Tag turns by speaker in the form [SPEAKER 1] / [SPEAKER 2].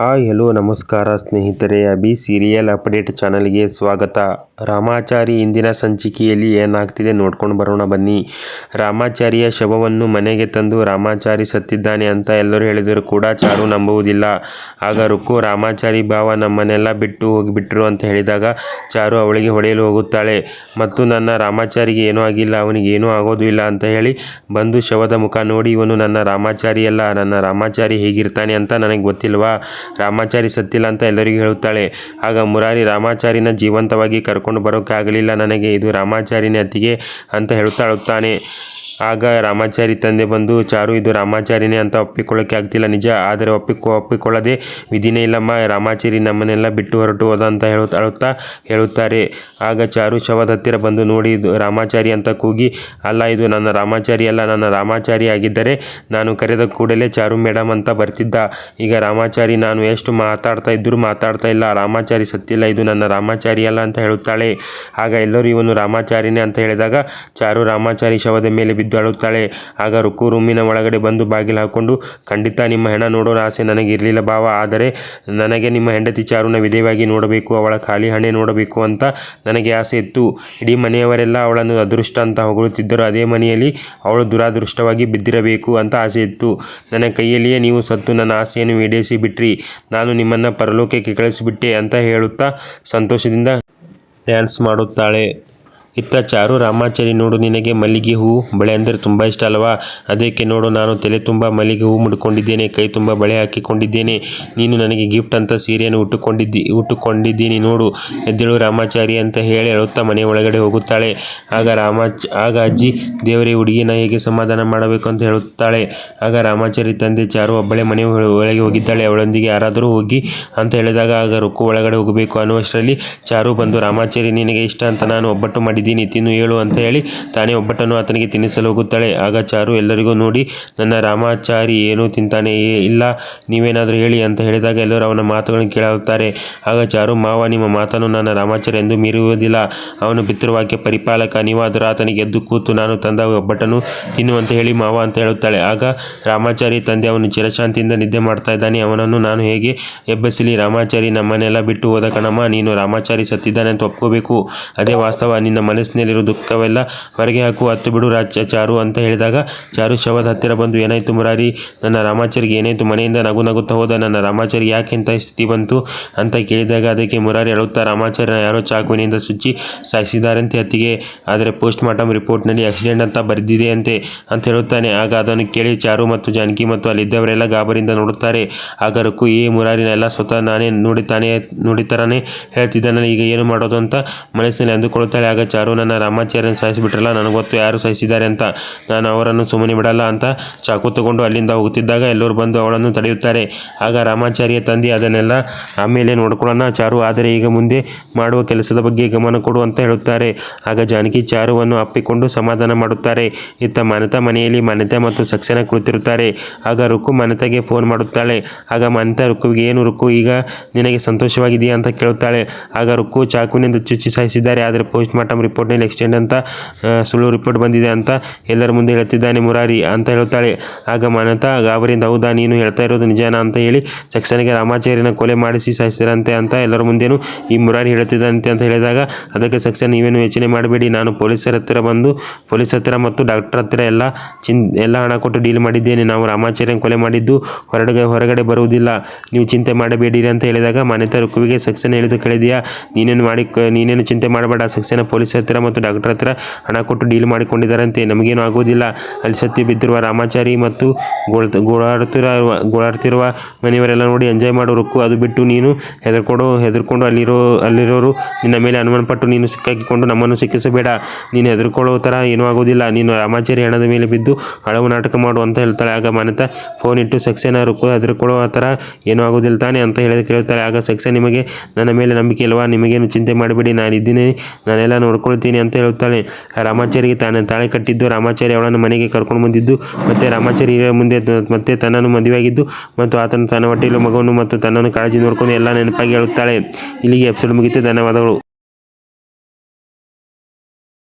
[SPEAKER 1] Hi, hello, ನಮಸ್ಕಾರ ಸ್ನೇಹಿತರೆ. Abhi serial update ಚಾನಲ್ಗೆ ಸ್ವಾಗತ. ರಾಮಾಚಾರಿ ಇಂದಿನ ಸಂಚಿಕೆಯಲ್ಲಿ ಏನಾಗ್ತಿದೆ ನೋಡ್ಕೊಂಡು ಬರೋಣ ಬನ್ನಿ. ರಾಮಾಚಾರಿಯ ಶವವನ್ನು ಮನೆಗೆ ತಂದು ರಾಮಾಚಾರಿ ಸತ್ತಿದ್ದಾನೆ ಅಂತ ಎಲ್ಲರೂ ಹೇಳಿದರೂ ಕೂಡ ಚಾರು ನಂಬುವುದಿಲ್ಲ. ಆಗ ರುಕ್ಕು, ರಾಮಾಚಾರಿ ಭಾವ ನಮ್ಮನ್ನೆಲ್ಲ ಬಿಟ್ಟು ಹೋಗಿಬಿಟ್ರು ಅಂತ ಹೇಳಿದಾಗ ಚಾರು ಅವಳಿಗೆ ಹೊಡೆಯಲು ಹೋಗುತ್ತಾಳೆ. ಮತ್ತು ನನ್ನ ರಾಮಾಚಾರಿಗೆ ಏನೂ ಆಗಿಲ್ಲ, ಅವನಿಗೆ ಏನೂ ಆಗೋದು ಇಲ್ಲ ಅಂತ ಹೇಳಿ ಬಂದು ಶವದ ಮುಖ ನೋಡಿ, ಇವನು ನನ್ನ ರಾಮಾಚಾರಿ ಅಲ್ಲ ನನ್ನ ರಾಮಾಚಾರಿ ಹೇಗಿರ್ತಾನೆ ಅಂತ ನನಗೆ ಗೊತ್ತಿಲ್ವಾ? ರಾಮಾಚಾರಿ ಸತ್ತಿಲ್ಲ ಅಂತ ಎಲ್ಲರಿಗೂ ಹೇಳುತ್ತಾಳೆ. ಆಗ ಮುರಾರಿ ರಾಮಾಚಾರಿನ ಜೀವಂತವಾಗಿ ಕರ್ಕೊಂಡು ಬರೋಕ್ಕಾಗಲಿಲ್ಲ ನನಗೆ. ಇದು ರಾಮಾಚಾರಿನ ಅತ್ತಿಗೆ ಅಂತ ಹೇಳುತ್ತಾ ಅಳುತ್ತಾನೆ ಆಗ ರಾಮಾಚಾರಿ ತಂದೆ ಬಂದು, ಚಾರು, ಇದು ರಾಮಾಚಾರಿನೇ ಅಂತ ಒಪ್ಪಿಕೊಳ್ಳೋಕೆ ಆಗ್ತಿಲ್ಲ ನಿಜ, ಆದರೆ ಒಪ್ಪಿಕೊ, ಒಪ್ಪಿಕೊಳ್ಳದೆ ವಿಧಿನೇ ಇಲ್ಲಮ್ಮ, ರಾಮಾಚಾರಿ ನಮ್ಮನ್ನೆಲ್ಲ ಬಿಟ್ಟು ಹೊರಟು ಹೋದ ಅಂತ ಹೇಳುತ್ತಾ, ಅಳುತ್ತಾ ಹೇಳುತ್ತಾರೆ. ಆಗ ಚಾರು ಶವದ ಹತ್ತಿರ ಬಂದು ನೋಡಿ, ಇದು ರಾಮಾಚಾರಿ ಅಂತ ಕೂಗಿ, ಅಲ್ಲ, ಇದು ನನ್ನ ರಾಮಾಚಾರಿ ಅಲ್ಲ, ನನ್ನ ರಾಮಾಚಾರಿ ಆಗಿದ್ದರೆ ನಾನು ಕರೆದ ಕೂಡಲೇ ಚಾರು ಮೇಡಮ್ ಅಂತ ಬರ್ತಿದ್ದ. ಈಗ ರಾಮಾಚಾರಿ ನಾನು ಎಷ್ಟು ಮಾತಾಡ್ತಾ ಇದ್ದರೂ ಮಾತಾಡ್ತಾ ಇಲ್ಲ, ರಾಮಾಚಾರಿ ಸತ್ತಿಲ್ಲ, ಇದು ನನ್ನ ರಾಮಾಚಾರಿ ಅಲ್ಲ ಅಂತ ಹೇಳುತ್ತಾಳೆ. ಆಗ ಎಲ್ಲರೂ, ಇವನು ರಾಮಾಚಾರಿನೇ ಅಂತ ಹೇಳಿದಾಗ, ಚಾರು ರಾಮಾಚಾರಿ ಶವದ ಮೇಲೆ ಬಿದ್ದು ಅಳುತ್ತಾಳೆ ಆಗ ರುಕು ರೂಮಿನ ಒಳಗಡೆ ಬಂದು ಬಾಗಿಲು ಹಾಕೊಂಡು, ಖಂಡಿತ ನಿಮ್ಮ ಹೆಣ ನೋಡೋ ಆಸೆ ನನಗೆ ಇರಲಿಲ್ಲ ಭಾವ ಆದರೆ ನನಗೆ ನಿಮ್ಮ ಹೆಂಡತಿ ಚಾರುನ ವಿಧೇಯವಾಗಿ ನೋಡಬೇಕು, ಅವಳ ಖಾಲಿ ಹಣೆ ನೋಡಬೇಕು ಅಂತ ನನಗೆ ಆಸೆ ಇತ್ತು. ಇಡೀ ಮನೆಯವರೆಲ್ಲ ಅವಳನ್ನು ಅದೃಷ್ಟ ಅಂತ ಹೊಗಳುತ್ತಿದ್ದರು. ಅದೇ ಮನೆಯಲ್ಲಿ ಅವಳು ದುರಾದೃಷ್ಟವಾಗಿ ಬಿದ್ದಿರಬೇಕು ಅಂತ ಆಸೆ ಇತ್ತು. ನನ್ನ ಕೈಯಲ್ಲಿಯೇ ನೀವು ಸತ್ತು, ನನ್ನ ಆಸೆಯನ್ನು ಈಡೇರಿಸಿ ಬಿಟ್ರಿ ನಾನು ನಿಮ್ಮನ್ನು ಪರಲೋಕಕ್ಕೆ ಕಳಿಸಿಬಿಟ್ಟೆ ಅಂತ ಹೇಳುತ್ತಾ ಸಂತೋಷದಿಂದ ಡ್ಯಾನ್ಸ್ ಮಾಡುತ್ತಾಳೆ. ಇತ್ತ ಚಾರು ರಾಮಾಚಾರಿ ನೋಡು ನಿನಗೆ ಮಲ್ಲಿಗೆ ಹೂ, ಬಳೆ ಅಂದರೆ ತುಂಬ ಇಷ್ಟ ಅಲ್ವಾ? ಅದಕ್ಕೆ ನೋಡು, ನಾನು ತಲೆ ತುಂಬ ಮಲ್ಲಿಗೆ ಹೂ ಮುಡ್ಕೊಂಡಿದ್ದೇನೆ, ಕೈ ತುಂಬ ಬಳೆ ಹಾಕಿಕೊಂಡಿದ್ದೇನೆ. ನೀನು ನನಗೆ ಗಿಫ್ಟ್ ಅಂತ ಸೀರೆಯನ್ನು ಉಟ್ಟುಕೊಂಡಿದ್ದಿ, ಉಟ್ಟುಕೊಂಡಿದ್ದೀನಿ ನೋಡು. ಎದ್ದೇಳು ರಾಮಾಚಾರಿ ಅಂತ ಹೇಳಿ ಅಳುತ್ತಾ ಮನೆ ಒಳಗಡೆ ಹೋಗುತ್ತಾಳೆ. ಆಗ ರಾಮಾಚ, ಆಗ ಅಜ್ಜಿ, ದೇವರೇ ಹುಡುಗಿನ ಹೇಗೆ ಸಮಾಧಾನ ಮಾಡಬೇಕು ಅಂತ ಹೇಳುತ್ತಾಳೆ. ಆಗ ರಾಮಾಚಾರಿ ತಂದೆ ಚಾರು ಒಬ್ಬಳೆ ಮನೆ ಒಳ- ಒಳಗೆ ಹೋಗಿದ್ದಾಳೆ. ಅವಳೊಂದಿಗೆ ಯಾರಾದರೂ ಹೋಗಿ ಅಂತ ಹೇಳಿದಾಗ ಆಗ ರುಕ್ಕು ಒಳಗಡೆ ಹೋಗಬೇಕು ಅನ್ನುವಷ್ಟರಲ್ಲಿ ಚಾರು ಬಂದು, ರಾಮಾಚಾರಿ, ನಿನಗೆ ಇಷ್ಟ ಅಂತ ನಾನು ಒಬ್ಬಟ್ಟು ಮಾಡಿದ್ದೀನಿ ತಿನ್ನು ಹೇಳು ಅಂತ ಹೇಳಿ ತಾನೇ ಒಬ್ಬಟ್ಟನ್ನು ಆತನಿಗೆ ತಿನ್ನಿಸಲು ಹೋಗುತ್ತಾಳೆ. ಆಗ ಚಾರು ಎಲ್ಲರಿಗೂ ನೋಡಿ, ನನ್ನ ರಾಮಾಚಾರಿ ಏನು ತಿಂತಾನೆ ಇಲ್ಲ, ನೀವೇನಾದರೂ ಹೇಳಿ ಅಂತ ಹೇಳಿದಾಗ ಎಲ್ಲರೂ ಅವನ ಮಾತುಗಳನ್ನು ಕೇಳುತ್ತಾರೆ ಆಗ ಚಾರು, ಮಾವ, ನಿಮ್ಮ ಮಾತನ್ನು ನನ್ನ ರಾಮಾಚಾರಿ ಎಂದು ಮೀರುವುದಿಲ್ಲ. ಅವನು ಪಿತೃವಾಕ್ಯ ಪರಿಪಾಲಕ ನೀವಾದರೂ ಆತನಿಗೆ ಎದ್ದು ಕೂತು ನಾನು ತಂದ ಒಬ್ಬಟ್ಟನ್ನು ತಿನ್ನು ಅಂತ ಹೇಳಿ ಮಾವ ಅಂತ ಹೇಳುತ್ತಾಳೆ. ಆಗ ರಾಮಾಚಾರಿ ತಂದೆ ಅವನು ಚಿರಶಾಂತಿಯಿಂದ ನಿದ್ದೆ ಮಾಡ್ತಾ ಇದ್ದಾನೆ. ಅವನನ್ನು ನಾನು ಹೇಗೆ ಎಬ್ಬಸಲಿ? ರಾಮಾಚಾರಿ ನಮ್ಮನೆಲ್ಲ ಬಿಟ್ಟು ಹೋದ ಕಣಮ್ಮ, ನೀನು ರಾಮಾಚಾರಿ ಸತ್ತಿದ್ದಾನೆ ಅಂತ ಒಪ್ಕೋಬೇಕು. ಅದೇ ವಾಸ್ತವ, ನಿನ್ನ ಮನಸ್ಸಿನಲ್ಲಿರೋ ದುಃಖವೆಲ್ಲ ಹೊರಗೆ ಹಾಕು ಹತ್ತು ಬಿಡು ರಾಜ ಚಾರು ಅಂತ ಹೇಳಿದಾಗ ಚಾರು ಶವದ ಹತ್ತಿರ ಬಂದು, ಏನಾಯಿತು ಮುರಾರಿ? ನನ್ನ ರಾಮಾಚಾರಿಗೆ ಏನಾಯಿತು? ಮನೆಯಿಂದ ನಗು ನಗುತ್ತಾ ಹೋದ ನನ್ನ ರಾಮಾಚಾರಿಗೆ ಯಾಕೆ ಇಂಥ ಸ್ಥಿತಿ ಬಂತು? ಅಂತ ಕೇಳಿದಾಗ ಅದಕ್ಕೆ ಮುರಾರಿ ಅಳುತ್ತಾ, ರಾಮಾಚಾರ್ಯನ ಯಾರೋ ಚಾಕುವಿನಿಂದ ಸುಚ್ಚಿ ಸಾಯಿಸಿದ್ದಾರಂತೆ ಅತ್ತಿಗೆ. ಆದರೆ ಪೋಸ್ಟ್ ಮಾರ್ಟಮ್ ರಿಪೋರ್ಟ್ನಲ್ಲಿ ಆಕ್ಸಿಡೆಂಟ್ ಅಂತ ಬರೆದಿದೆ ಅಂತೆ ಹೇಳುತ್ತಾನೆ. ಆಗ ಅದನ್ನು ಕೇಳಿ ಚಾರು ಮತ್ತು ಜಾನಕಿ ಮತ್ತು ಅಲ್ಲಿದ್ದವರೆಲ್ಲ ಗಾಬರಿಯಿಂದ ನೋಡುತ್ತಾರೆ. ಆಗ ರುಕ್ಕು ಈ ಮುರಾರಿನ ಎಲ್ಲ ಸ್ವತಃ ನಾನೇ ನೋಡಿತಾನೆ ನೋಡಿತಾನೆ ಹೇಳ್ತಿದ್ದಾನೆ, ಈಗ ಏನು ಮಾಡೋದು? ಅಂತ ಮನಸ್ಸಿನಲ್ಲಿ ಅಂದುಕೊಳ್ಳುತ್ತಾಳೆ. ಆಗ ಚಾರು ನನ್ನ ರಾಮಾಚಾರ್ಯನ ಸಾಯಿಸಿಬಿಟ್ರಲ್ಲ ನನಗೆ ಗೊತ್ತು ಯಾರು ಸಾಯಿಸಿದ್ದಾರೆ ಅಂತ ನಾನು ಅವರನ್ನು ಸುಮ್ಮನೆ ಬಿಡಲ್ಲ ಅಂತ ಚಾಕು ತಗೊಂಡು ಅಲ್ಲಿಂದ ಹೋಗುತ್ತಿದ್ದಾಗ ಎಲ್ಲರೂ ಬಂದು ಅವಳನ್ನು ತಡೆಯುತ್ತಾರೆ. ಆಗ ರಾಮಾಚಾರ್ಯ ತಂದೆ ಅದನ್ನೆಲ್ಲ ಆಮೇಲೆ ನೋಡ್ಕೊಳ್ಳೋಣ, ಚಾರು ಆದರೆ ಈಗ ಮುಂದೆ ಮಾಡುವ ಕೆಲಸದ ಬಗ್ಗೆ ಗಮನ ಕೊಡು ಅಂತ ಹೇಳುತ್ತಾರೆ. ಆಗ ಜಾನಕಿ ಚಾರುವನ್ನು ಅಪ್ಪಿಕೊಂಡು ಸಮಾಧಾನ ಮಾಡುತ್ತಾರೆ. ಇತ್ತ ಮನತಾ ಮನೆಯಲ್ಲಿ ಮನತೆ ಮತ್ತು ಸಕ್ಸೇನಾ ಕುಳಿತಿರುತ್ತಾರೆ. ಆಗ ರುಕ್ಕು ಮನತೆಗೆ ಫೋನ್ ಮಾಡುತ್ತಾಳೆ. ಆಗ ಮನತಾ, ರುಕ್ಕುವಿಗೆ, ಏನು ರುಕ್ಕು, ಈಗ ನಿನಗೆ ಸಂತೋಷವಾಗಿದೆಯಾ? ಅಂತ ಕೇಳುತ್ತಾಳೆ. ಆಗ ರುಕ್ಕು ಚಾಕುವಿನಿಂದ ಚುಚ್ಚಿ ಸಾಯಿಸಿದ್ದಾರೆ, ಆದರೆ ಪೋಸ್ಟ್ ಮಾರ್ಟಮ್ ರಿಪೋರ್ಟ್ನಲ್ಲಿ ಎಕ್ಸ್ಟೆಂಡ್ ಅಂತ ಸುಳ್ಳು ರಿಪೋರ್ಟ್ ಬಂದಿದೆ ಅಂತ ಎಲ್ಲರ ಮುಂದೆ ಹೇಳ್ತಿದ್ದಾನೆ ಮುರಾರಿ ಅಂತ ಹೇಳುತ್ತಾಳೆ ಆಗ ಮಾನತಾ ಗಾಬರಿಯಿಂದ ಹೌದಾ? ನೀನು ಹೇಳ್ತಾ ಇರೋದು ನಿಜಾನ? ಅಂತ ಹೇಳಿ ಸಕ್ಸನಿಗೆ ರಾಮಾಚಾರ್ಯನ ಕೊಲೆ ಮಾಡಿಸಿ ಸಾಯಿಸಿರಂತೆ ಅಂತ ಎಲ್ಲರ ಮುಂದೇನು ಈ ಮುರಾರಿ ಹೇಳುತ್ತಿದ್ದಂತೆ ಅಂತ ಹೇಳಿದಾಗ, ಅದಕ್ಕೆ ಸಕ್ಸನ್, ನೀವೇನು ಯೋಚನೆ ಮಾಡಬೇಡಿ. ನಾನು ಪೊಲೀಸರ ಹತ್ತಿರ ಬಂದು, ಪೊಲೀಸ್ ಹತ್ತಿರ ಮತ್ತು ಡಾಕ್ಟರ್ ಹತ್ತಿರ ಎಲ್ಲ ಚಿನ್, ಎಲ್ಲ ಹಣ ಕೊಟ್ಟು ಡೀಲ್ ಮಾಡಿದ್ದೇನೆ. ನಾವು ರಾಮಾಚಾರ್ಯನ ಕೊಲೆ ಮಾಡಿದ್ದು ಹೊರಗಡೆ ಹೊರಗಡೆ ಬರುವುದಿಲ್ಲ. ನೀವು ಚಿಂತೆ ಮಾಡಬೇಡಿರಿ ಅಂತ ಹೇಳಿದಾಗ ಮಾನ್ಯತಾ ರುಕುವಿಗೆ, ಸಕ್ಸನ್ ಹೇಳಿದ್ದು ಕೇಳಿದೆಯಾ? ನೀನೇನು ಮಾಡಿ ನೀನೇನು ಚಿಂತೆ ಮಾಡಬೇಡ. ಸಕ್ಸೇನ ಪೊಲೀಸ್ ಹತ್ತಿರ ಮತ್ತು ಡಾಕ್ಟರ್ ಹತ್ತಿರ ಹಣ ಕೊಟ್ಟು ಡೀಲ್ ಮಾಡಿಕೊಂಡಿದ್ದಾರಂತೆ. ನಮಗೇನು ಆಗೋದಿಲ್ಲ. ಅಲ್ಲಿ ಸತ್ಯ ಬಿದ್ದಿರುವ ರಾಮಾಚಾರಿ ಮತ್ತು ಗೋಳ್, ಗೋಳಾಡ್ತಿರುವ ಗೋಳಾಡ್ತಿರುವ ಮನೆಯವರೆಲ್ಲ ನೋಡಿ ಎಂಜಾಯ್ ಮಾಡೋ ರುಕ್ಕು ಅದು ಬಿಟ್ಟು ನೀನು ಹೆದರ್ಕೊಂಡು ಹೆದರ್ಕೊಂಡು ಅಲ್ಲಿರೋ, ಅಲ್ಲಿರೋರು ನಿನ್ನ ಮೇಲೆ ಅನುಮಾನ ಪಟ್ಟು ನೀನು ಸಿಕ್ಕಾಕಿಕೊಂಡು ನಮ್ಮನ್ನು ಸಿಕ್ಕಿಸಬೇಡ. ನೀನು ಹೆದರ್ಕೊಳ್ಳೋ ಥರ ಏನೂ ಆಗೋದಿಲ್ಲ. ನೀನು ರಾಮಾಚಾರಿ ಹಣದ ಮೇಲೆ ಬಿದ್ದು ಹಳವು ನಾಟಕ ಮಾಡು ಅಂತ ಹೇಳ್ತಾಳೆ. ಆಗ ಮನತ ಫೋನ್ ಇಟ್ಟು, ಸಕ್ಸೇನ ರುಕ್ಕು, ಹೆದರ್ಕೊಳ್ಳೋ ಥರ ಏನೂ ಆಗೋದಿಲ್ಲ ತಾನೆ ಅಂತ ಹೇಳಿದ ಕೇಳ್ತಾಳೆ. ಆಗ ಸಕ್ಸೆ, ನಿಮಗೆ ನನ್ನ ಮೇಲೆ ನಂಬಿಕೆ ಇಲ್ವಾ? ನಿಮಗೇನು ಚಿಂತೆ ಮಾಡಬೇಡಿ. ನಾನು ಇದ್ದೀನಿ ನಾನೆಲ್ಲ ನೋಡ್ಕೊಳ್ತೀನಿ ಅಂತ ಹೇಳ್ತಾಳೆ ರಾಮಾಚಾರಿಗೆ ತಾನು ತಾಳೆ ಕಟ್ಟಿದ್ದು. ರಾಮಾಚಾರಿ ಅವಳನ್ನು ಮನೆಗೆ ಕರ್ಕೊಂಡು ಬಂದಿದ್ದು. ಮತ್ತು ರಾಮಾಚಾರಿ ಮುಂದೆ ಮತ್ತೆ ತನ್ನನ್ನು ಮದುವೆಯಾಗಿದ್ದು. ಮತ್ತು ಆತನು ತನ್ನ ಹೊಟ್ಟೆಯಲ್ಲಿ ಮಗವನ್ನು ಮತ್ತು ತನ್ನನ್ನು ಕಾಳಜಿ ನೋಡ್ಕೊಂಡು ಎಲ್ಲ ನೆನಪಾಗಿ ಹೇಳುತ್ತಾಳೆ. ಇಲ್ಲಿಗೆ ಎಪಿಸೋಡ್ ಮುಗಿತು. ಧನ್ಯವಾದಗಳು.